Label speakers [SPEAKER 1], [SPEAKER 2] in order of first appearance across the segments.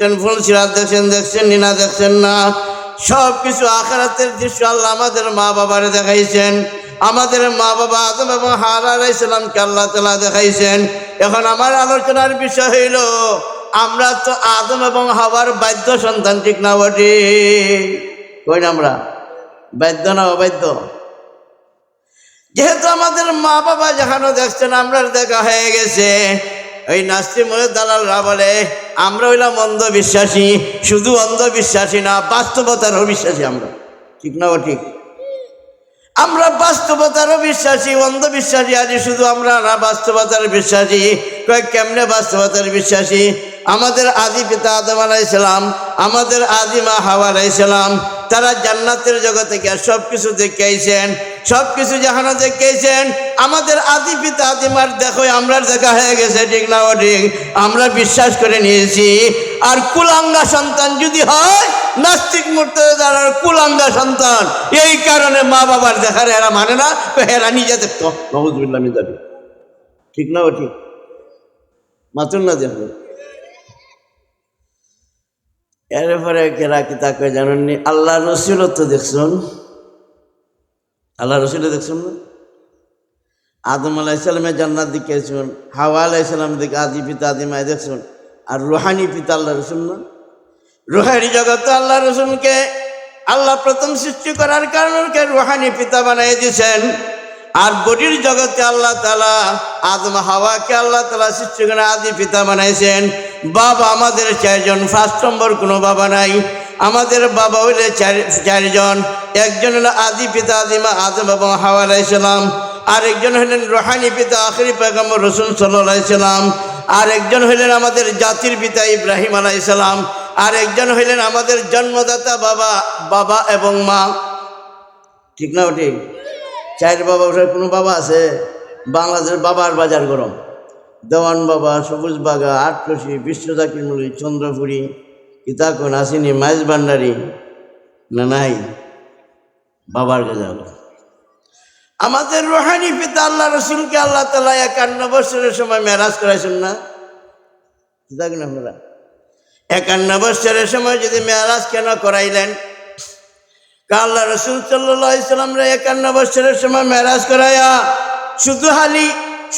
[SPEAKER 1] দেখছেন ফুলসিরাত দেখছেন দেখছেন, নিনা দেখছেন না। সব কিছু আখারাতের দৃশ্য আল্লাহ আমাদের মা বাবারে দেখাইছেন। আমাদের মা বাবা আদম এবং হারা আলাইসালামকে আল্লাহ তালা দেখাইছেন। এখন আমার আলোচনার বিষয় হইল, আমরা তো আদম এবং হাওয়ার বাদ্য সন্তান, ঠিক না বটে? কই না আমরা? বাদ্য না অবাধ্য যেহেতু আমাদের মা বাবা যেখানে দেখছেন আমরা দেখা হয়ে গেছে। ওই নাস্তি মনে দালালরা বলে, আমরা হইলাম অন্ধবিশ্বাসী, শুধু অন্ধবিশ্বাসী না বাস্তবতারও বিশ্বাসী আমরা। ঠিক না ঠিক? আমরা বাস্তবতারও বিশ্বাসী অন্ধবিশ্বাসী, আজ শুধু আমরা না, বাস্তবতার বিশ্বাসী। কয়েক কেমনে বাস্তবতার বিশ্বাসী? আমাদের আদি পিতা আদম আলাইসালাম আমাদের আদি মা হাওয়া আলাইসালাম তারা জান্নাতের জগতে সব কিছু দেখে আইছেন। সব কিছু যেখানে দেখে আইছেন আমাদের আদি পিতা আদিমার দেখো আমরা দেখা হয়ে গেছে, ঠিক না ও ঠিক? আমরা বিশ্বাস করে নিয়েছি। আর কুলাঙ্গা সন্তান যদি হয়, নাস্তিক মূর্তি দ্বারার কুলাঙ্গা সন্তান, এই কারণে মা বাবার দেখার এরা মানে না এরা নিজে দেখতো নবজুল্লাহ মিজাবি ঠিক না ও ঠিক? মাতুন না দেখো এরপরে কেরা কি তাকে জানেননি? আল্লাহ রসুল তো দেখছুন। আল্লাহ রসুল দেখছুন না? আদম আলাইসালামের জান্নাত দিকেছুন হাওয়া আলাইসালাম দিকে আদি পিতা, আদি মায় দেখছুন, আর রুহানি পিতা আল্লাহ রসুল না? রুহানি জগৎ আল্লাহ রসুলকে, আল্লাহ প্রথম সৃষ্টি করার কারণকে রুহানি পিতা বানাই দিয়েছেন। আর বডির জগতে আল্লাহ তালা আদম হাওয়াকে আল্লাহ তালা সৃষ্টি করে আদি পিতা বানাইছেন বাবা আমাদের চারজন, ফার্স্ট নম্বর কোনো বাবা নাই। আমাদের বাবা হইলে চার চারজন। একজন হলো আদি পিতা আদিমা আদম এবং হাওয়া আলাইসালাম আরেকজন হলেন রোহানি পিতা, আখরি পেগম্বর রসুল সাল্লাম আর একজন হইলেন আমাদের জাতির পিতা ইব্রাহিম আর একজন হইলেন আমাদের জন্মদাতা বাবা বাবা এবং মা। ঠিক না ঠিক? চার বাবা ওঠার কোনো বাবা আছে? বাংলাদেশের বাবার বাজার গরম। দেওয়ান বাবা, সবুজ বাগা আটকষি বিশ্বজাকির মুলি চন্দ্রপুরী। ইতাকুন আসিনি, মাইজ ভান্ডারি? না নাই? বাবার গেজাল আমাদের রোহানি পিতা আল্লাহ রসুলকে আল্লাহ তালা একান্ন বছরের সময় মেরাজ করাইছেন না? দেখুন আপনারা একান্ন বছরের সময় যদি মেয়ারাজ কেন করাইলেন? আল্লাহ রসুল সাল্লাহ ইসলামরা একান্ন বছরের সময় মেরাজ করাইয়া শুধু হালি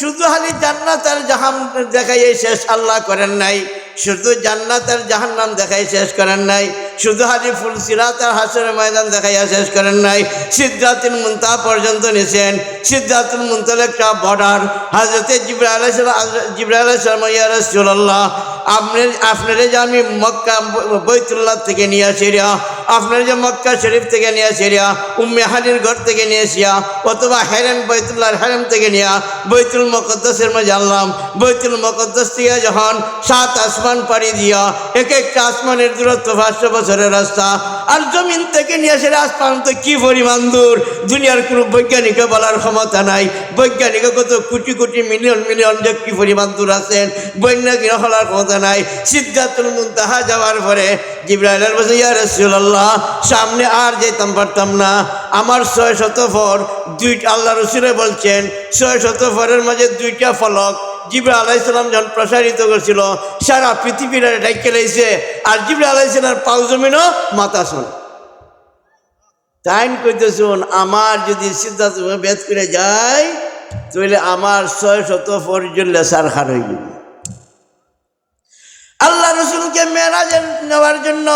[SPEAKER 1] শুধু হালি জান্নাত আর জাহান দেখাই শেষ আল্লাহ করেন নাই। শুধু জান্নাত আর জাহান্নাম দেখাই শেষ করেন নাই। শুধু হালি ফুল সিরাত আর হাসরের ময়দান দেখাইয়া শেষ করেন নাই। সিদ্ধাতুল মুন্তা পর্যন্ত নিছেন। সিদ্ধাতুল মুন্তাল একটা বর্ডার হাজরতে জিব্রা আলাইসালাম জিব্রা আলাইসালাম ইয়া আপনি আপনারে যে আমি মক্কা, বৈতুল্লাহ থেকে নিয়ে আসিয়া আপনার যে মক্কা শরীফ থেকে নিয়ে আসিয়া উম্মে হানির ঘর থেকে নিয়ে আসিয়া অথবা হেরেন বৈতুল্লাহর হেরেম থেকে নিয়ে বৈতুল মকদ্দসের মধ্যে আনলাম। বৈতুল মকদ্দস থেকে যখন সাত আসমান পাড়ি দিয়া, এক একটা আসমানের দূরত্ব পাঁচশো বছরের রাস্তা, আর জমিন থেকে নিয়ে আসে তো কি পরিমাণ দূর? দুনিয়ার কোনো বৈজ্ঞানিকে বলার ক্ষমতা নাই। বৈজ্ঞানিক কত কোটি কোটি মিলিয়ন মিলিয়ন যে কি পরিমাণ দূর আছেন বৈজ্ঞানিক হলার ক্ষমতা নাই। সিদ্ধাতুল মুনতাহা যাওয়ার পরে জিব্রাইলের বসে ইয়া রাসূলুল্লাহ, সামনে আর যেতাম পারতাম না। আমার ছয় শত ফর দুই আল্লাহ রসুলে বলছেন, ছয় শত ফরের মাঝে দুইটা ফলক জিব্রা আলাইসালাম যখন প্রসারিত করছিল, সারা পৃথিবীর ডাইকে লাইছে। আর জিব্রা আলাইসালাম পাউ জমিনও মাথা শোন তাইন কইতেছুন, আমার যদি সিদ্ধান্ত বেদ করে যায় তাহলে আমার ছয় শত ফরজন লেসার হার হয়ে যাবে আল্লাহ রসুলকে মেরাজে নেওয়ার জন্য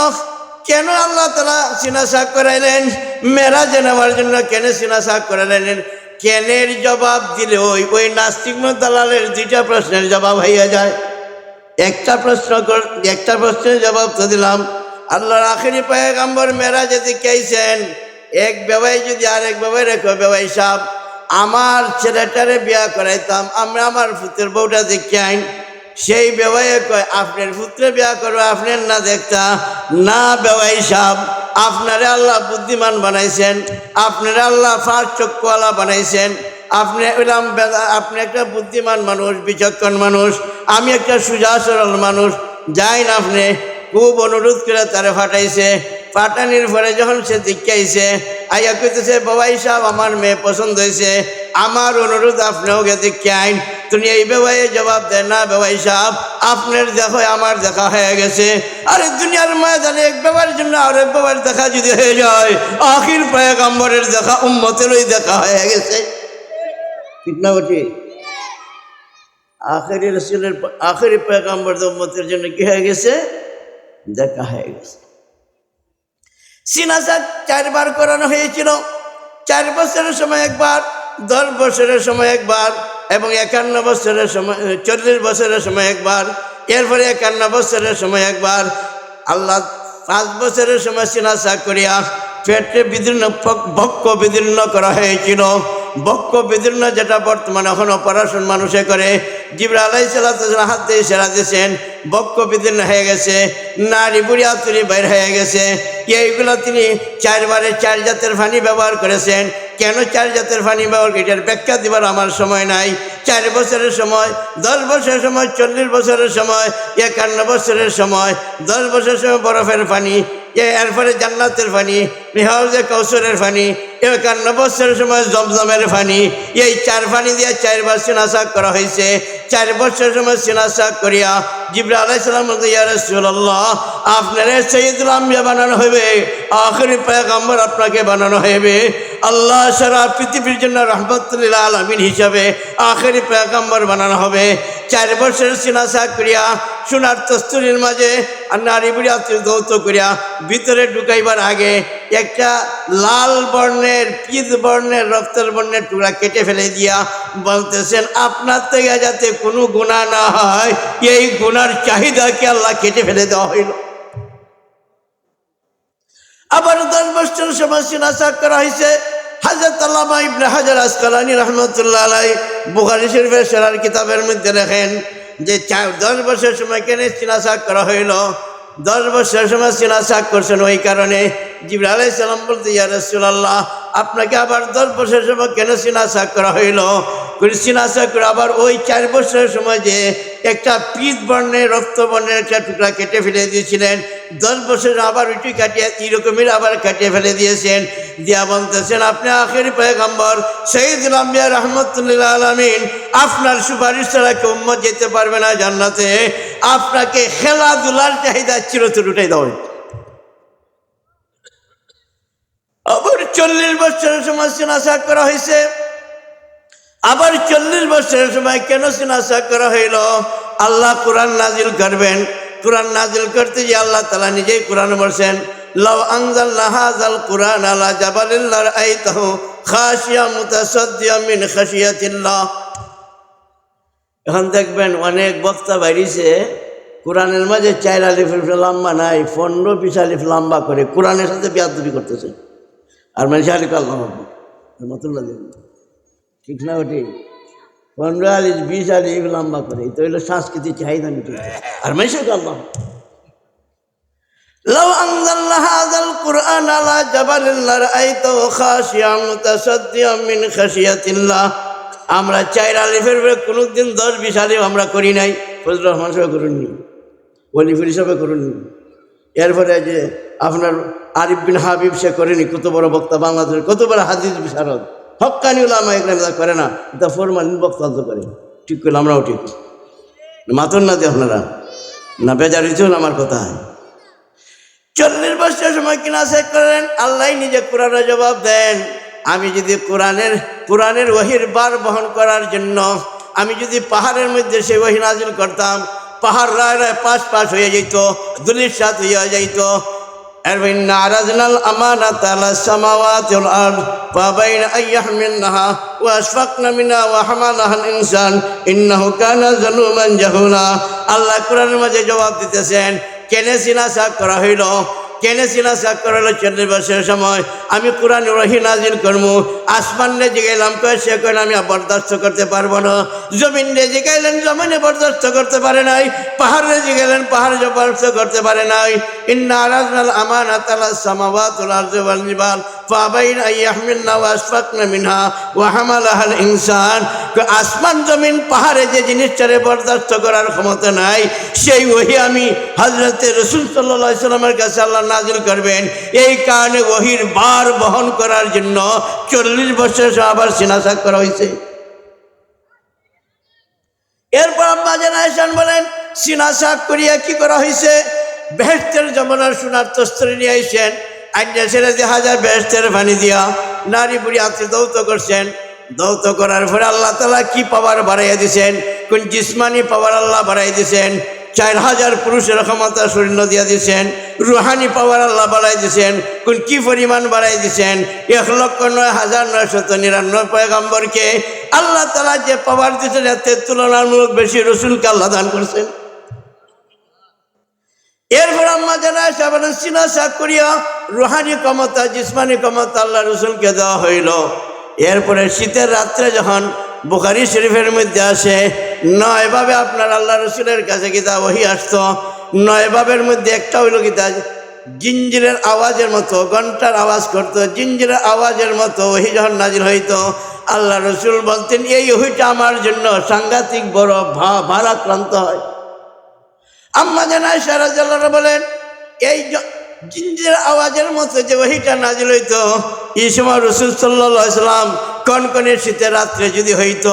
[SPEAKER 1] কেন আল্লাহ তালা সিনাসা করাইলেন? মেরাজে নেওয়ার জন্য কেন সিনাসা করাইলেন? কেনের জবাব দিলে ওই ওই নাস্তিক দালালের দুইটা প্রশ্নের জবাব হইয়া যায়। একটা প্রশ্ন একটা প্রশ্নের জবাব তো দিলাম। আল্লাহর আখেরি পায়গাম্বর যদি কেছেন এক বেবাই যদি আরেক বেবাই রেখো, বেবাই সাহ আমার ছেলেটারে বিয়া করাইতাম, আমরা আমার পুত্রের বউটা দেখে আইন সেই বেবাইয়ে কয়, আপনার পুত্রে বিয়া করবে আপনার না দেখতা, না বেবাই সাহ আপনারে আল্লাহ বুদ্ধিমান বানাইছেন, আপনারে আল্লাহ ফার চক্ষুওয়ালা বানাইছেন, আপনি এলাম আপনি একটা বুদ্ধিমান মানুষ, বিচক্ষণ মানুষ, আমি একটা সুজা সরল মানুষ, যাইন আপনি, খুব অনুরোধ করে তারা ফাটাইছে। পাঠানির পরে যখন সে দিকাইছে আইয়া কইতেছে বাবাই সাহেব আমার মেয়ে পছন্দ হয়েছে। আমার অনুরোধ আপনিও গে দেখে আইন তুমি এই বেবাই জবাব দেয় না বেবাই সাহেব আপনার দেখো, আমার দেখা হয়ে গেছে। আরে দুনিয়ার ময়দানে এক বেবার জন্য আর এক বেবার দেখা যদি হয়ে যায়, আখির পয়গম্বরের দেখা, উম্মতেরই দেখা হয়ে গেছে। ঠিক বটি? আখেরি রসুলের আখেরি পয়গম্বর উম্মতের জন্য কি হয়ে গেছে? দেখা হয়ে গেছে। সিনাসাক চারবার করানো হয়েছিল। চার বছরের সময় একবার, দশ বছরের সময় একবার, এবং একান্ন বছরের সময় চল্লিশ বছরের সময় একবার, এরপরে একান্ন বছরের সময় একবার। আল্লাহ পাঁচ বছরের সময় সিনাজা করিয়া পেটে বিদীর্ণ ভক্ষ বিদীর্ণ করা হয়েছিল। বক্ষ বিদীর্ণ যেটা বর্তমানে এখন অপারেশন মানুষে করে জিবরা আলাই সাল্লাহ হাত দিয়ে সেরা দিয়েছেন বক্ষ বিদীর্ণ হয়ে গেছে, নারী বুড়ি আতুরি বাইর হয়ে গেছে। এইগুলো তিনি চারবারে চার জাতের ফানি ব্যবহার করেছেন। কেন চার জাতের ফানি ব্যবহার এটার ব্যাখ্যা দিবার আমার সময় নাই। চার বছরের সময়, দশ বছরের সময়, চল্লিশ বছরের সময়, একান্ন বছরের সময়, দশ বছরের সময় বরফের এ এরপরে জান্নাতের পানি মেহাউজে কৌশলের ফানি, একান্ন বছরের সময় জমজমের পানি এই চার পানি দিয়ে চারবার সিনাসাক করা হয়েছে চার বছরের সময় সিনাসাক করিয়া জিবরা আলাইসালাম ইয়ারসুল্লাহ আপনার সঈদুল আম্বিয়া বানানো হইবে, আখরি পয়গম্বর আপনাকে বানানো হইবে। আল্লাহ সারা পৃথিবীর জন্য রহমতুল্লাহ আলমিন হিসাবে আখেরি পয়গম্বর বানানো হবে। চার বছরের সিনাসাক করিয়া সোনার তস্তুরির মাঝে আর নারী বুড়িয়া দৌত করিয়া ভিতরে ঢুকাইবার আগে একটা লাল বর্ণের পিত বর্ণের, রক্তের বর্ণের টুকরা কেটে ফেলে দিয়া বলতেছেন, আপনার থেকে যাতে কোনো গুণা না হয়, এই গুনার চাহিদাকে আল্লাহ কেটে ফেলে দেওয়া হইল। আবার দশ বছর সময় সিনাসাক করা হয়েছে হাজরত আল্লামা ইবনে হাজার আসকালানি রহমতুল্লাহ আলাই বুখারি শরীফের সেরার কিতাবের মধ্যে লেখেন যে দশ বছর সময় কেন সিনাসাক করা হইল? দশ বছর সময় ছিল করছেন ওই কারণে। জিবরা আলাই সালাম বলতে ইয়া রসুল্লাহ আপনাকে আবার দশ বছর সময় কেন সিনাসাক করা হইল? সিনাসাক করে আবার ওই চার বছরের সময় যে একটা পিত বর্ণের রক্ত বর্ণের একটা টুকরা কেটে ফেলে দিয়েছিলেন। দশ বছর আবার ওইটি কাটিয়ে এরকমের আবার কাটিয়ে ফেলে দিয়েছেন। দিয়া বলতেছেন, আপনি আখেরি পয়গম্বর শহীদ লাম্বিয়া রহমতুল্লাহ আলমিন, আপনার সুপারিশ ছাড়া কেউ যেতে পারবে না জান্নাতে? আপনাকে খেলাধুলার চাহিদা চিরতর উঠাই দেওয়া হয়েছে। আবার চল্লিশ বছরের সময় সিনাসা করা হয়েছে। আবার চল্লিশ বছরের সময় কেন সিনাসা করা হইল? আল্লাহ কোরআন নাজিল করবেন। কোরআন নাজিল করতে যে আল্লাহ তালা নিজেই কোরআন বলছেন, লাউ আনজালনা হাযাল কুরআন আলা জাবালিন লারাআইতাহু খাশিয়া মুতাসাদ্দিয়া মিন খাশিয়াতিল্লাহ। এখন দেখবেন অনেক বক্তা বাইরিছে, কোরআনের মাঝে চার আলিফ লম্বা নাই, পনেরো পিস আলিফ লম্বা করে কোরআনের সাথে বিয়াদবি করতেছে। আর মানে আলিফ আল্লাহ মতন লাগে ঠিক না ওটি পনেরো আলিফ বিশ আলিফ লম্বা করে তো হইলো সাংস্কৃতিক চাহিদা মিটে আর মানুষের আল্লাহ لو أنزلنا هذا القرآن على جبل لرأيته خاشعا متصدعا من خشية الله আমরা চার আলিফের উপরে কোনোদিন দশ বিশ আলিফ আমরা করি নাই ফজল রহমান সাহেব করুননি ওলিফুল হিসাবে করুননি এরপরে যে আপনার আরিফ বিন হাবিব, সে করেনি। কত বড় বক্তা বাংলাদেশের, কত বড় হাদিস বিশারদ। হকানি উলামা তা করে না, এটা ফরমালিন বক্তব্য করে। ঠিক করলে আমরাও ঠিক। মাতন না দিয়ে আপনারা। না বেজার হয়েছেন আমার কথা চল্লিশ বছর সময় কিনা শেখ করেন আল্লাহ নিজে কোরআনের জবাব দেন। আমি যদি কোরআনের কোরআনের ওহির বার বহন করার জন্য, আমি যদি পাহাড়ের মধ্যে সেই ওহি নাজিল করতাম, পাহাড় রায় রায় পাশ পাশ হয়ে যেত দুলির সাথ হয়ে যাইত إن عرضنا الأمانة على السماوات والأرض فأبين أن يحملنها وأشفقن منها وحملها الإنسان إنه كان ظلوما جهولا আল্লাহ কোরআনের মাঝে জবাব দিতেছেন কেনে সিনাসা করা হইল কেনে সিনাসা করা হইল চল্লিশ বছরের সময় আমি কোরআন রহি নাজিল করব আসমানে জিগাইলাম কয়ে সে কয়ে আমি বরদাস্ত করতে পারব না। জমিন রে জিগাইলেন জমিনে বরদাস্ত করতে পারে নাই। পাহাড়ে জিগাইলেন পাহাড় বরদাস্ত করতে পারে নাই। ইন্না আরাজনাল সামাওয়াতুল আরদি ওয়াল জিবাল। ফাবাইন আন ইয়াহমিলনা ওয়া আশফাকনা মিনহা ওয়া হামালাহাল ইনসান। আসমান, জমিন, পাহাড়ে যে জিনিসটারে বরদাস্ত করার ক্ষমতা নাই, সেই ওহি আমি হজরতে রসুল সাল্লাহ সাল্লামের কাছে আল্লাহ নাজিল করবেন। এই কারণে ওহির বার বহন করার জন্য চল্লিশ বছর আবার সিনাসাক করা হয়েছে। এরপর আম্মা জান বলেন সিনা শাক করিয়া কি করা হয়েছে? বেহেস্তের জমানার সোনার তস্তরি নিয়ে আইসেন, আইনা ছেড়ে দেখা যায় বেহেস্তের পানি দিয়া নারী বুড়ি হাতে দৌত করছেন। দৌত করার পরে আল্লাহ তালা কি পাওয়ার বাড়াইয়া দিছেন? কোন জিসমানি পাওয়ার আল্লাহ বাড়াই দিছেন? চার হাজার পুরুষের ক্ষমতা শূন্য দিয়া দিছেন রুহানি পাওয়ার আল্লাহ বাড়াই দিছেন কোন কি পরিমাণ বাড়াই দিছেন এক লক্ষ নয় হাজার নয় শত নিরানব্বই পয়গম্বরকে আল্লাহ তালা যে পাওয়ার দিয়েছেন, এতে তুলনামূলক বেশি রসুলকে আল্লাহ দান করছেন। এরপর আম্মা জানা সাবান সিনা শাক করিয়া রুহানি ক্ষমতা, জিসমানি ক্ষমতা আল্লাহ রসুলকে দেওয়া হইল। এরপরে শীতের রাত্রে যখন বুখারি শরীফের মধ্যে আসে, নয় ভাবে আপনার আল্লাহ রসুলের কাছে গীতা ওহি আসতো, নয় ভাবের মধ্যে একটা হইল গীতা জিঞ্জিরের আওয়াজের মতো, ঘণ্টার আওয়াজ করতো, জিঞ্জিরের আওয়াজের মতো ওহি যখন নাজির হইতো, আল্লাহ রসুল বলতেন, এই ওহিটা আমার জন্য সাংঘাতিক বড় ভা, ভারাক্রান্ত হয়। আম্মা জানায় সারাজাল্লারা বলেন, এই জ- জিঞ্জির আওয়াজের মতো যে ওহিটা নাজিল হইতো, এই সময় রসুল সাল্লা সাল্লাম কনকনে শীতের রাত্রে যদি হইত,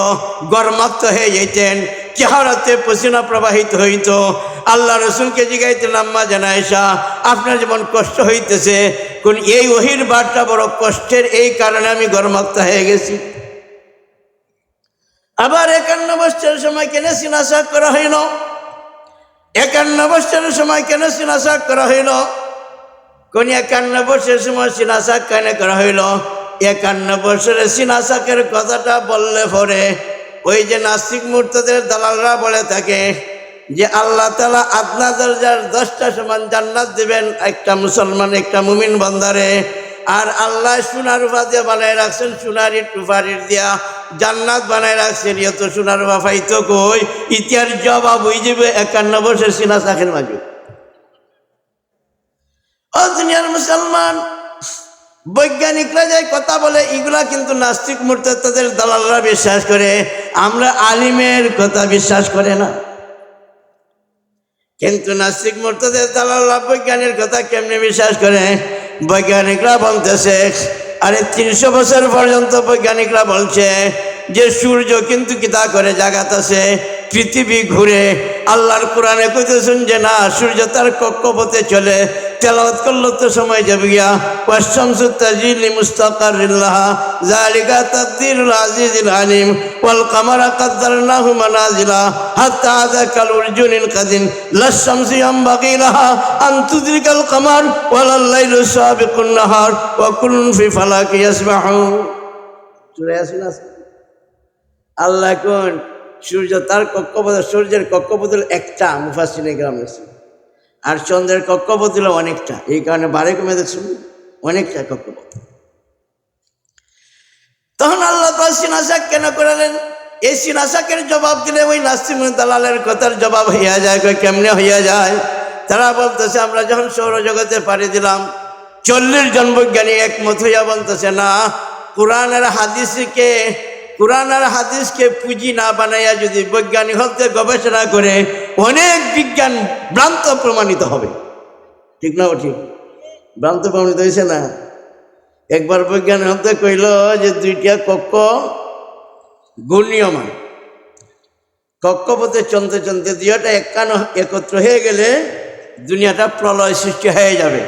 [SPEAKER 1] গরমাক্ত হয়ে যেতেন চেহারাতে পসিনা প্রবাহিত হইত। আল্লাহ রসুলকে জিগাইতেন আম্মা জানায়সা আপনার যেমন কষ্ট হইতেছে, কোন এই ওহির বারটা বড় কষ্টের এই কারণে আমি গরমাক্ত হয়ে গেছি। আবার একান্ন বছরের সময় কেন সিনাসা করা হইল? একান্ন বছরের সময় কেন সিনাসাক করা হইল? কোন একান্ন বছরের সময় সিনাসাক কেন করা হইল? একান্ন বছরের সিনাসাকের কথাটা বললে পরে ওই যে নাস্তিক মূর্তদের দালালরা বলে থাকে যে আল্লাহ তালা আপনার দরজার দশটা সমান জান্নাত দিবেন, একটা মুসলমান, একটা মুমিন বন্দারে। আর আল্লাহ সোনার উপা দিয়ে বানায় রাখছেন, সোনারি টুফারির দিয়া জান্নাত বানায় রাখছেন। এত সোনার উপা পাইতো কই? ইতিহার জবাব হয়ে যাবে একান্ন বছর সিনা শাখের মাঝে। ও দুনিয়ার মুসলমান বৈজ্ঞানিকরা যে কথা বলে, এগুলা কিন্তু নাস্তিক মূর্তি তাদের দালালরা বিশ্বাস করে। আমরা আলিমের কথা বিশ্বাস করে না। কিন্তু নাস্তিক মূর্তদের দালালরা বৈজ্ঞানিক কথা কেমনি বিশ্বাস করে? বৈজ্ঞানিকরা বলতেছে, আরে তিনশো বছর পর্যন্ত বৈজ্ঞানিকরা বলছে যে সূর্য কিন্তু কিতা করে জাগাত আছে পৃথিবী ঘুরে। আল্লাহর কোরআনে কইতেছেন যে, না, সূর্য তার কক্ষপথে চলে। তেলাওয়াত করলে তো সময় যাবে গিয়া। ওয়াশামসু তাজিলি মুস্তাকারিল্লাহ জালিকা তাকদিরুল আজিজিল আলিম, ওয়াল কামারা কাদ্দারনাহু মানাজিলা, হাত্তা যাকাল উরজুনিল কাদিম, লাশ-শামসু ইয়ামবাগি লাহা আন তুদরিকাল কামার, ওয়ালাল লাইলু সাবিকুন নাহার, ওয়া কুল্লুন ফি ফালাকি ইয়াসবাহুন ইয়াসিন আছে। আল্লাহ কোন সূর্য তার কক্ষপথ, সূর্যের কক্ষপথ একটা মুফাসিনে গ্রাম আছে আর চন্দ্রের কক্ষপথ হলো অনেকটা। এই কারণে বারে কমে দেখছেন অনেকটা কক্ষপথ। তখন আল্লাহ তাআলা সিনাসাক কেন করালেন? এই সিনাসাকের জবাব দিলে ওই নাস্তিম দালালের কথার জবাব হইয়া যায়। কেমনে হইয়া যায়? তারা বলতেছে, আমরা যখন সৌরজগতে পাড়ি দিলাম, চল্লিশ জন বৈজ্ঞানিক একমত হইয়া বলতেছে, না, কোরআনের হাদিসকে কোরআন আর হাদিসকে পুঁজি না বানাইয়া যদি বৈজ্ঞানিক হতে গবেষণা করে অনেক বিজ্ঞান ভ্রান্ত প্রমাণিত হবে। ঠিক না ঠিক ভ্রান্ত প্রমাণিত হয়েছে না? একবার বৈজ্ঞানিক হতে কইল যে দুইটা কক্ষ গুণীয়মান কক্ষপথে চলতে চলতে দুইটা একান্ন একত্র হয়ে গেলে দুনিয়াটা প্রলয় সৃষ্টি হয়ে যাবে।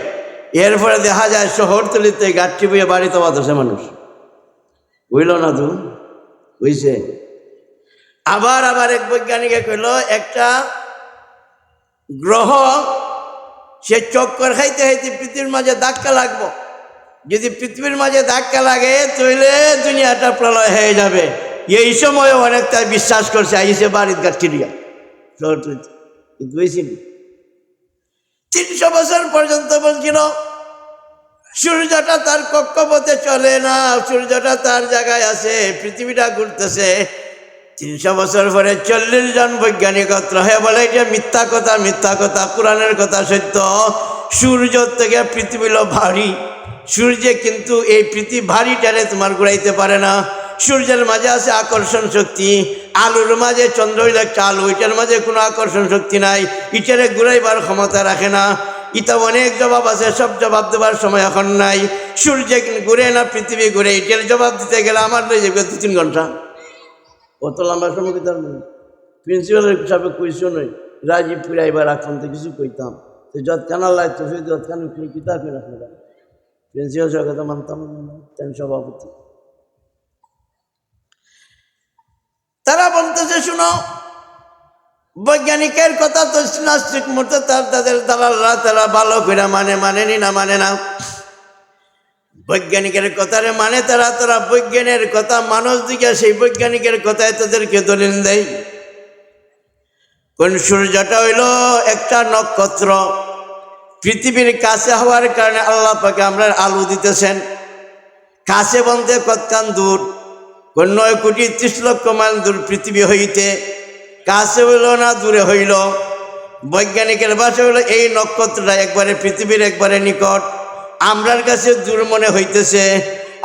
[SPEAKER 1] এরপরে দেখা যায় শহরতলিতে গাঠটি বইয়ে বাড়িতে বাঁধছে মানুষ। বুঝল না তো? বুঝছে? আবার আবার এক বৈজ্ঞানিকে কইল, একটা গ্রহ, সে চক্কর খাইতে খাইতে পৃথিবীর মাঝে ধাক্কা লাগবো। যদি পৃথিবীর মাঝে ধাক্কা লাগে, তাহলে দুনিয়াটা প্রলয় হয়ে যাবে। এই সময় অনেক তাই বিশ্বাস করছে আইসে বাড়ির গাছিরিয়া কিন্তু বুঝছিনি তিনশো বছর পর্যন্ত বলছিল, সূর্যটা তার কক্ষপথে চলে না, সূর্যটা তার জায়গায় আছে, পৃথিবীটা ঘুরতেছে। তিনশো বছর পরে চল্লিশ জন বৈজ্ঞানিক হয়ে বলে যে মিথ্যা কথা মিথ্যা কথা, কোরআনের কথা সত্য, সূর্য থেকে পৃথিবী ভারী। সূর্যে কিন্তু এই পৃথিবী ভারী টানে তোমার ঘুরাইতে পারে না। সূর্যের মাঝে আছে আকর্ষণ শক্তি, আলুর মাঝে চন্দ্র একটা আলু ওইটার মাঝে কোনো আকর্ষণ শক্তি নাই ইটারে ঘুরাইবার ক্ষমতা রাখে না। ইতা অনেক জবাব আছে, সব জবাব দেবার সময় এখন নাই। সূর্য ঘুরে না পৃথিবী ঘুরে, এটার জবাব দিতে গেলে আমার দু তিন ঘণ্টা। অত লম্বা সময় কি তার নেই। প্রিন্সিপালের হিসাবে কইছো নই রাজি এখন তো কিছু কইতাম। তো যত কানার লাগতো সেই যত কান কিতাব করে রাখলাম প্রিন্সিপাল সাহেব কথা মানতাম তেন সভাপতি। তারা বলতেছে, শুনো, বৈজ্ঞানিকের কথা তো নাস্তিক মতো তার, তাদের দালালরা, তারা ভালো করে মানে মানেনি না মানে না। বৈজ্ঞানিকের কথারে মানে তারা তারা বৈজ্ঞানের কথা মানুষ দিকে সেই বৈজ্ঞানিকের কথায় তাদেরকে দলিল দেয়। কোন সূর্যটা হইল একটা নক্ষত্র, পৃথিবীর কাছে হওয়ার কারণে আল্লাহ পাকে আমরা আলু দিতেছেন। কাছে বলতে কতকান দূর? কোন নয় কোটি ত্রিশ লক্ষ মাইল দূর পৃথিবী হইতে। কাছে হইল না দূরে হইল? বৈজ্ঞানিকের ভাষা হইল এই নক্ষত্রটা একবারে পৃথিবীর একবারে নিকট। আমরার কাছে দূর মনে হইতেছে,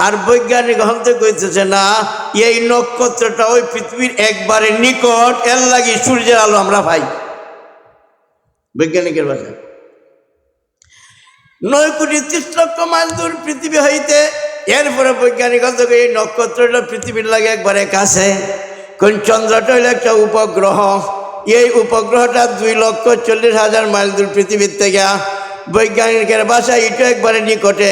[SPEAKER 1] আর বৈজ্ঞানিক হতে কইতেছে, না, এই নক্ষত্রটা ওই পৃথিবীর একবারে নিকট, এর লাগি সূর্যের আলো আমরা পাই। বৈজ্ঞানিকের ভাষা নয় কোটি ত্রিশ লক্ষ মাইল দূর পৃথিবী হইতে, এরপরে বৈজ্ঞানিক হতে এই নক্ষত্রটা পৃথিবীর লাগে একবারে কাছে। কোন চন্দ্রটা হইল একটা উপগ্রহ, এই উপগ্রহটা দুই লক্ষ চল্লিশ হাজার মাইল দূর পৃথিবীর থেকে বৈজ্ঞানিকের বাসায় এটা একবারে নিকটে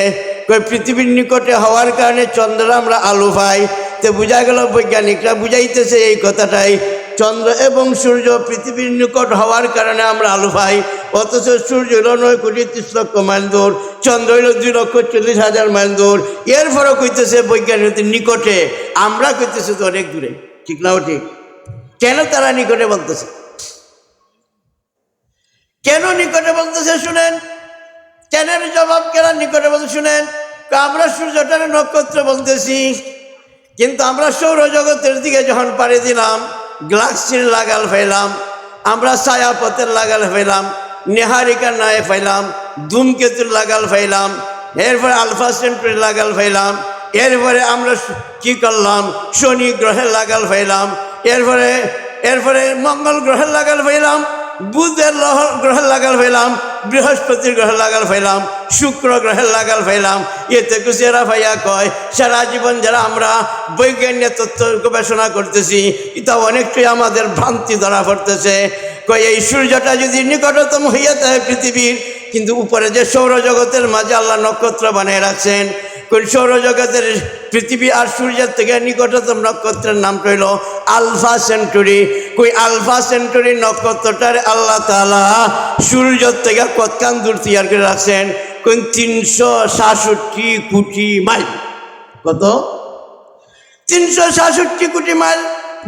[SPEAKER 1] পৃথিবীর নিকটে হওয়ার কারণে চন্দ্র আমরা আলু পাই তো বোঝা গেল বৈজ্ঞানিকরা বুঝাইতেছে এই কথাটাই। চন্দ্র এবং সূর্য পৃথিবীর নিকট হওয়ার কারণে আমরা আলু পাই, অথচ সূর্য হইল নয় কোটি ত্রিশ লক্ষ মাইল দূর, চন্দ্র হইল দুই লক্ষ চল্লিশ হাজার মাইল দূর। এর ফলে কইতেছে বৈজ্ঞানিকদের নিকটে, আমরা কইতেছে তো অনেক দূরে। ঠিক নাও ঠিক? কেন তারা নিকটে বলতেছে? কেন নিকটে বলতেছে শুনেন? কেনের জবাব কেন নিকটে বলতে শুনেন আমরা সূর্যটার নক্ষত্র বলতেছি। কিন্তু আমরা সৌরজগতের দিকে যখন পাড়ি দিলাম গ্লাক্সির লাগাল ফেলাম আমরা ছায়াপথের লাগাল ফেলাম নেহারিকার নায়ে ফেলাম ধূমকেতুর লাগাল ফেলাম এরপরে আলফা সেন্টুরি লাগাল ফেলাম এরপরে আমরা কি করলাম, শনি গ্রহের লাগাল ফেলাম এরপরে এরপরে মঙ্গল গ্রহের লাগাল ফেলাম বুধের গ্রহের লাগাল ফেলাম, বৃহস্পতির গ্রহ লাগাল ফেলাম, শুক্র গ্রহের লাগাল ফেলাম। এতে কুচেরা ভাইয়া কয়? সারা জীবন যারা আমরা বৈজ্ঞানিক তত্ত্ব গবেষণা করতেছি এটা অনেকটাই আমাদের ভ্রান্তি ধরা পড়তেছে। কয়, এই সূর্যটা যদি নিকটতম হইয়া থাকে পৃথিবীর, কিন্তু উপরে যে সৌরজগতের মাঝে আল্লাহ নক্ষত্র বানিয়ে রাখছেন কোন সৌরজগতের পৃথিবী আর সূর্যের থেকে নিকটতম নক্ষত্রের নাম রইল আলফা সেন্টুরি কই আলফা সেন্টুরি নক্ষত্রটার আল্লাহ তালা সূর্যের থেকে কতকান দূর তৈয়ার করে রাখছেন? কোন তিনশো সাতষট্টি কোটি মাইল। কত? তিনশো সাতষট্টি কোটি মাইল।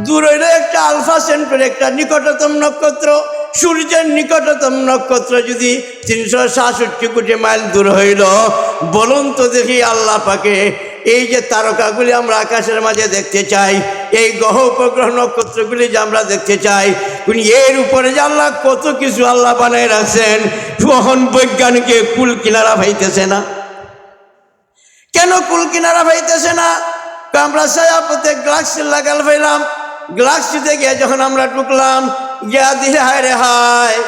[SPEAKER 1] দূর হইল একটা আলফা সেন্টুরি একটা নিকটতম নক্ষত্র। সূর্যের নিকটতম নক্ষত্র যদি তিনশো সাতষট্টি কোটি মাইল দূর হইল, বলুন তো দেখি আল্লাহ পাকে এই যে তারকাগুলি আমরা আকাশের মাঝে দেখতে চাই, এই গ্রহ উপগ্রহ নক্ষত্রগুলি যে আমরা দেখতে চাই এর উপরে যে আল্লাহ কত কিছু আল্লাহ বানায় রাখছেন তখন বৈজ্ঞানিকে কুল কিনারা ভাইতেছে না। কেন কুল কিনারা পাইতেছে না? আমরা ছায়াপথে গ্লাক্সি লাগাল ফেলাম গ্লাক্সিতে গিয়ে যখন আমরা ঢুকলাম হায় রে হায়,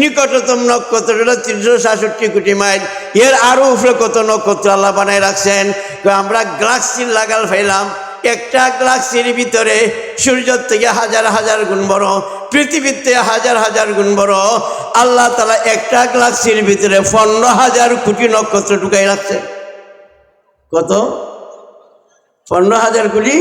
[SPEAKER 1] নিকটতম নক্ষত্রটা তিনশো সাতষট্টি কোটি মাইল। এর আরও উপরে কত নক্ষত্র আল্লাহ বানায় রাখছেন? আমরা গ্লাক্সি লাগাল ফেলাম একটা গ্লাক্সির ভিতরে সূর্যর থেকে হাজার হাজার গুণ বড়, পৃথিবীর থেকে হাজার হাজার গুণ বড়। আল্লাহ তালা একটা গ্লাক্সির ভিতরে পনেরো হাজার কোটি নক্ষত্র ঢুকাই রাখছে। কত? পনেরো হাজার কোটি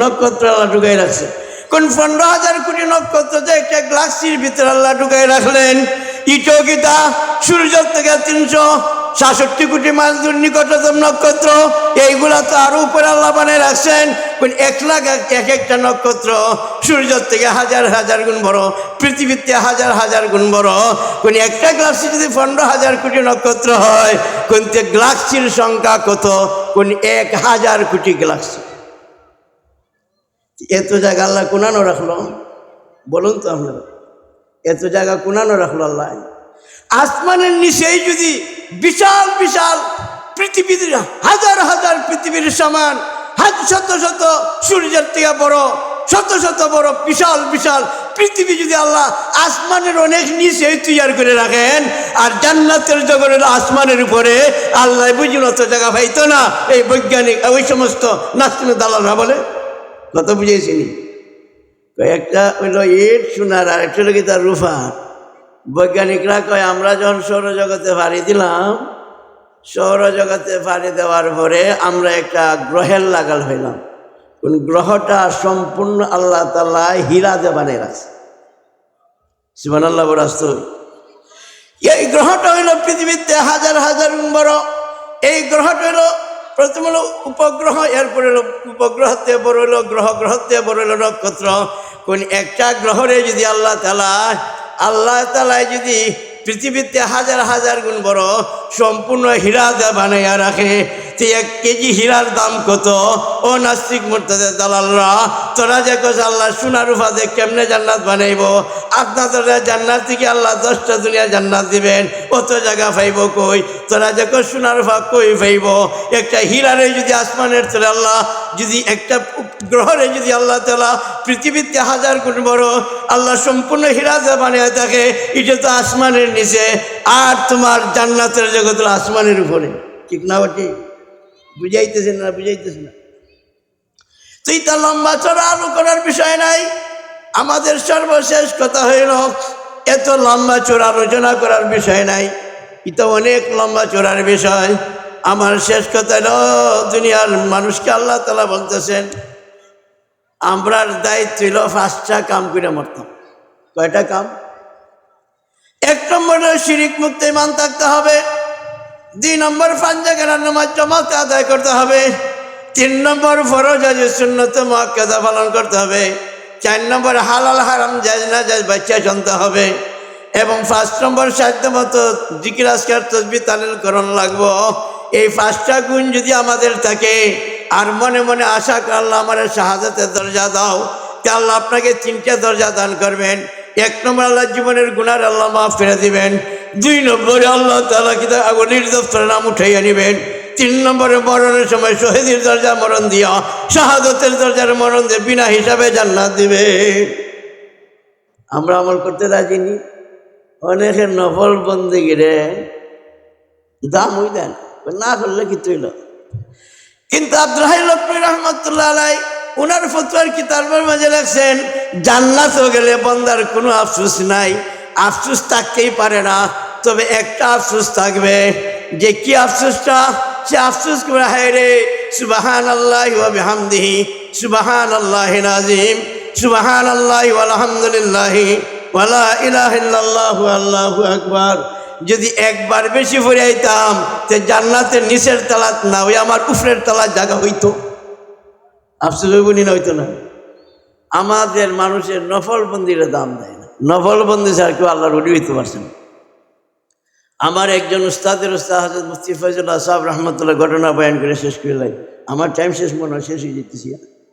[SPEAKER 1] নক্ষত্র আল্লাহ ঢুকাই রাখছে। কোন পনেরো হাজার কোটি নক্ষত্র যে একটা গ্লাক্সির ভিতরে আল্লাহ ঢুকাই রাখলেন, ইটো গীতা সূর্য থেকে তিনশো সাতষট্টি কোটি মাইল নিকটতম নক্ষত্র। এইগুলা তো আরও উপরে আল্লাহ বানিয়ে রাখছেন। এক লাখ এক- এক একটা নক্ষত্র সূর্য থেকে হাজার হাজার গুণ বড়, পৃথিবীতে হাজার হাজার গুণ বড়। কোন একটা গ্লাক্সি যদি পনেরো হাজার কোটি নক্ষত্র হয়, কোন গ্লাক্সির সংখ্যা কত? কোন এক হাজার কোটি গ্লাক্সি এত জায়গা আল্লাহ কোনানো রাখল? বলুন তো আপনারা। এত জায়গা কোনানো রাখল আল্লাহ? আসমানের নিচেই যদি বিশাল বিশাল পৃথিবীর হাজার হাজার পৃথিবীর সমান হাজ শত শত সূর্যের থেকে বড়, শত শত বড় বিশাল বিশাল পৃথিবী যদি আল্লাহ আসমানের অনেক নিচেই তৈয়ার করে রাখেন, আর জান্নাতের জগতের আসমানের উপরে আল্লাহ বুঝুন অত জায়গা পাইতো না। এই বৈজ্ঞানিক, ওই সমস্ত নাস্তিক দালালরা বলে কত বুঝিয়েছিনি একটা হইল ইট, সোনার, আর একটা কি তার রূপা। বৈজ্ঞানিকরা কয়, আমরা যখন সৌরজগতে পাড়ি দিলাম, সৌরজগতে পাড়ি দেওয়ার পরে আমরা একটা গ্রহের লাগাল হইলাম। কোন গ্রহটা সম্পূর্ণ আল্লাহ তাল্লাহ হীরা দিয়ে বানিয়ে রাখছে শিবান আল্লাহ বরাস্ত এই গ্রহটা হইল পৃথিবীতে হাজার হাজার বড় এই গ্রহটা হইল প্রথম হলো উপগ্রহ এরপরে হলো উপগ্রহতে বড় হলো গ্রহ গ্রহতে বড় হলো নক্ষত্র। কোন একটা গ্রহরে যদি আল্লাহ তালা আল্লাহ তালায় যদি পৃথিবীতে হাজার হাজার গুণ বড় সম্পূর্ণ হীরা বানাইয়া রাখে এক কেজি হীরার দাম কত? ও নাস্তিক মূর্তাদের দালালরা, তোরা যে কোস আল্লাহ সোনা রূপা দিয়ে কেমনে জান্নাত বানাইব? আপনাদের জান্নাত থেকে আল্লাহ দশটা দুনিয়া জান্নাত দিবেন, অত জায়গা পাইব কই? তোরা যে কোস সোনা রূপা কই পাইব? একটা হীরারে যদি আসমানের তোরা আল্লাহ, যদি একটা গ্রহরে যদি আল্লাহ তালা পৃথিবীতে হাজার কোটি বড় আল্লাহ সম্পূর্ণ হীরাতে বানিয়ে থাকে, এটা তো আসমানের নিচে, আর তোমার জান্নাতের জগৎ আসমানের উপরে। ঠিক না ওটি বুঝাইতেছেন না বুঝাইতেছেন না। তো এটা লম্বা চড়া আলু করার বিষয় নাই। আমাদের সর্বশেষ কথা হইল, এত লম্বা চোরা আলোচনা করার বিষয় নাই। এটা অনেক লম্বা চোরার বিষয়। আমার শেষ কথা হলো দুনিয়ার মানুষকে আল্লাহ তালা বলতেছেন, আমরার দায়িত্ব হইল পাঁচটা কাম করে মরতাম। কয়টা কাম? এক নম্বর শিরিক মুক্ত ইমান থাকতে হবে। দুই নম্বর পাঞ্জাগের নামাজ জমাতে আদায় করতে হবে। তিন নম্বর ফরজ আজ শূন্যত মহাক্কাদা পালন করতে হবে। চার নম্বর হালাল হারাম যাজ না যাজ বাচ্চা জানতে হবে। এবং পাঁচ নম্বর সাধ্য মতো জিকির, আজকার তসবি করণ লাগবো। এই পাঁচটা গুণ যদি আমাদের থাকে, আর মনে মনে আশা করল্লা আমার শাহাদাতের দরজা দাও। তা আল্লাহ আপনাকে তিনটে দরজা দান করবেন। এক নম্বর আল্লাহ জীবনের গুণার আল্লাহ মাফ ফিরে দিবেন। দুই নম্বরে আল্লাহ তালা কিতা আগুনের দপ্তরের নাম উঠাইয়া নিবেন। তিন নম্বরে মরণের সময় শহীদের দরজা মরণ দিয়া শাহাদতের দরজার মরণ দিয়ে বিনা হিসাবে জান্নাত দিবে। আমরা আমল করতে রাজি নি? অনেকের নফল বন্দিগিরে দাম হই দেন, না করলে কি তুইল কিন্তু আব্দুল লক্ষ্মী রহমতুল্লাহ আলাই, উনার ফতুয়ার কিতাবের মাঝে লেখছেন, জান্নাত গেলে বন্দার কোনো আফসোস নাই। আফসোস থাকতেই পারে না। তবে একটা আফসোস থাকবে যে কি আফসোসটা? সে আফসোস করে, হায় রে সুবাহান আল্লাহ হামদিহি সুবাহান আল্লাহ নাজিম সুবাহান আল্লাহ আলহামদুলিল্লাহি ওয়ালা ইলাহিল্লাহু আল্লাহু আকবার। যদি একবার বেশি পড়ে আইতাম, তে জান্নাতের নিচের তালাত না ওই আমার উফরের তালাত জায়গা হইতো। আফসোস হইবনি না হইতো না? আমাদের মানুষের নফল বন্দিরে দাম দেয় না। নফল বন্দি ছাড়া কেউ আল্লাহর হইতে পারছে না। আমার একজন উস্তাদের উস্তাদ হাজর মুফতি ফজুল্লাহ সাহেব রহমতুল্লাহ ঘটনা বয়ান করে শেষ করে লাই। আমার টাইম শেষ মনে হয় শেষ হয়ে যেতেছি।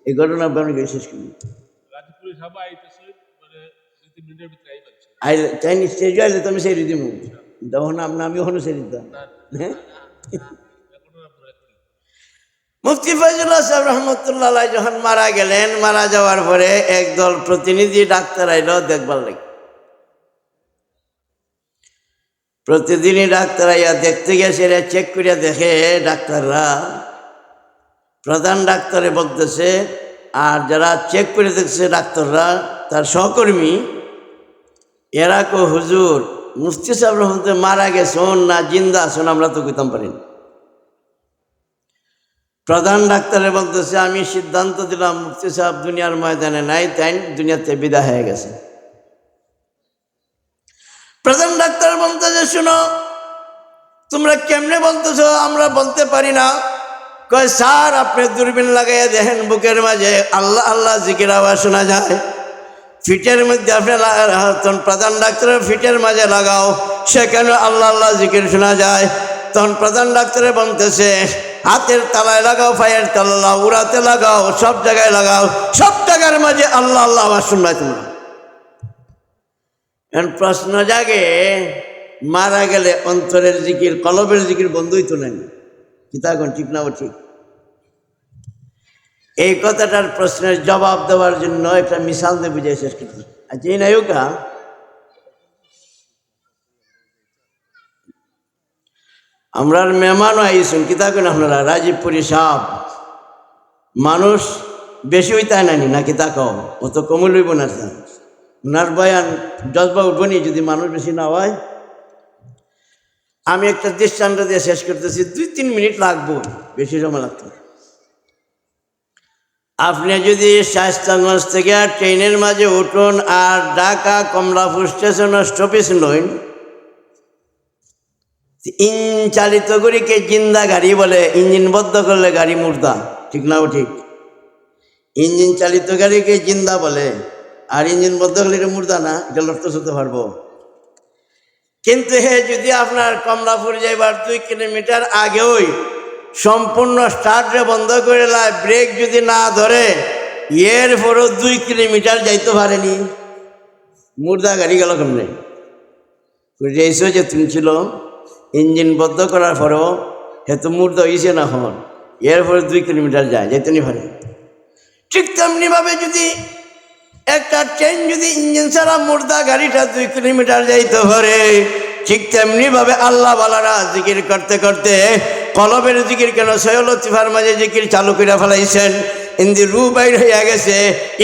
[SPEAKER 1] এই ঘটনা বয়ান করে শেষ করি। আইলে তাই স্টেজ আইলে তো আমি সেরে দিব। তখন আপনি আমি ওখানে সেরে দিতাম। হ্যাঁ?
[SPEAKER 2] আপনারা
[SPEAKER 1] মুফতি ফজলুল্লাহ সাহেব রহমতুল্লাহ যখন মারা গেলেন মারা যাওয়ার পরে একদল প্রতিনিধি ডাক্তার আইল দেখবার লাগে। প্রতিদিনই ডাক্তার আইয়া দেখতে গেছে এরা চেক করিয়া দেখে ডাক্তাররা। প্রধান ডাক্তারে বলতেছে, আর যারা চেক করে দেখছে ডাক্তাররা, তার সহকর্মী, এরা কো হুজুর, মুফতি সাহেব রহমতুল্লাহ মারা গেছেন না জিন্দা আছেন আমরা তো কইতাম পারি প্রধান ডাক্তারে বলতেছে, আমি সিদ্ধান্ত দিলাম, মুফতি সাহেব দুনিয়ার ময়দানে নাই, তাই দুনিয়াতে বিদায় হয়ে গেছে। প্রধান ডাক্তার বলতেছে, শুনো, তোমরা কেমনে বলতেছো? আমরা বলতে পারি না। কয়, স্যার, আপনি দূরবীন লাগাইয়া দেখেন, বুকের মাঝে আল্লাহ আল্লাহ জিকির আওয়াজ শোনা যায়। ফিটের মধ্যে আপনি তখন প্রধান ডাক্তারের ফিটের মাঝে লাগাও, সেখানে আল্লাহ আল্লাহ জিকির শোনা যায়। তখন প্রধান ডাক্তারে বলতেছে, হাতের তালায় লাগাও, পায়ের তালা উড়াতে লাগাও, সব জায়গায় লাগাও, সব জায়গার মাঝে আল্লাহ আল্লাহ আওয়াজ শুনবে তোমরা। এখন প্রশ্ন জাগে, মারা গেলে অন্তরের জিকির, কলবের জিকির বন্ধই তো নেন কিতা এখন ঠিক না ঠিক? এই কথাটার প্রশ্নের জবাব দেওয়ার জন্য একটা মিশাল দিয়ে বুঝাই শেষ করতে আচ্ছা এই নায়িকা আমরার মেহমানও আইসুন কিতা কেন আপনারা, রাজীবপুরি সাপ। মানুষ বেশি হইতে নানি নাকি তাকাও ও তো কমল হইব না ওনার বয়ান জজবা উঠবনি যদি মানুষ বেশি না হয়, আমি একটা দৃষ্টান্ত দিয়ে শেষ করতেছি, দুই তিন মিনিট লাগবো, বেশি সময় লাগতো আপনি যদি শাস্তাগঞ্জ থেকে ট্রেনের মাঝে উঠুন আর ঢাকা কমলাপুর স্টেশন স্টপেজ নইন ইঞ্জিন চালিত করিকে জিন্দা গাড়ি বলে ইঞ্জিন বদ্ধ করলে গাড়ি মুর্দা, ঠিক না ও ঠিক? ইঞ্জিন চালিত গাড়িকে জিন্দা বলে আর ইঞ্জিন বদ্ধ হলে এটা মুর্দা না, এটা লড়তে হতে পারব। কিন্তু হে, যদি আপনার কমলাপুর যাইবার দুই কিলোমিটার আগেই সম্পূর্ণ স্টার্টে বন্ধ করে লাই, ব্রেক যদি না ধরে, এর পরও দুই কিলোমিটার যাইতে পারেনি। মুর্দা গাড়ি গেল কেমনে? এইসব যে তুমি ছিল ইঞ্জিন বদ্ধ করার পরেও তো মুর্দা হয়েছে না হন এরপরে দুই কিলোমিটার যায় যেতে নি পারে। ঠিক তেমনিভাবে যদি একটা ট্রেন যদি ইঞ্জিন ছাড়া মুর্দা গাড়িটা দুই কিলোমিটার যাইতে পারে, ঠিক তেমনি ভাবে আল্লাহ বালারা জিকির করতে করতে কলবের জিকির কেন? সৈয়দ লতিফার মাঝে জিকির চালু করে ফেলাইছেন। ইন্দি রু বাইর হইয়া গেছে।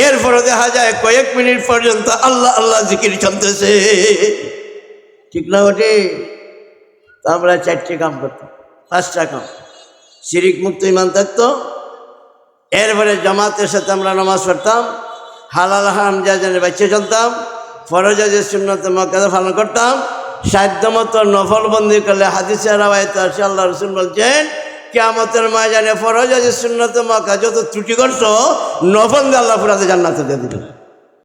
[SPEAKER 1] এরপরে দেখা যায় কয়েক মিনিট পর্যন্ত আল্লাহ আল্লাহ জিকির চলতেছে। ঠিক না তা আমরা চারটে কাম করতাম, পাঁচটা কাম। শিরিক মুক্ত ইমান থাকতো এরপরে জামাতের সাথে আমরা নামাজ পড়তাম। হালাল হারাম যা জানে বাচ্চা চলতাম। ফরজাজের সুন্নত মক্কাদা পালন করতাম। সাধ্য মতো নফল বন্দি করলে হাদিসের রাবায়ত আসে আল্লাহ রসুল বলছেন মা ময়দানে ফরজাজের সুন্নত মক্কা যত ত্রুটি করছ, নফল আল্লাহ ফুরাতে জান্নাতে দিয়ে দিল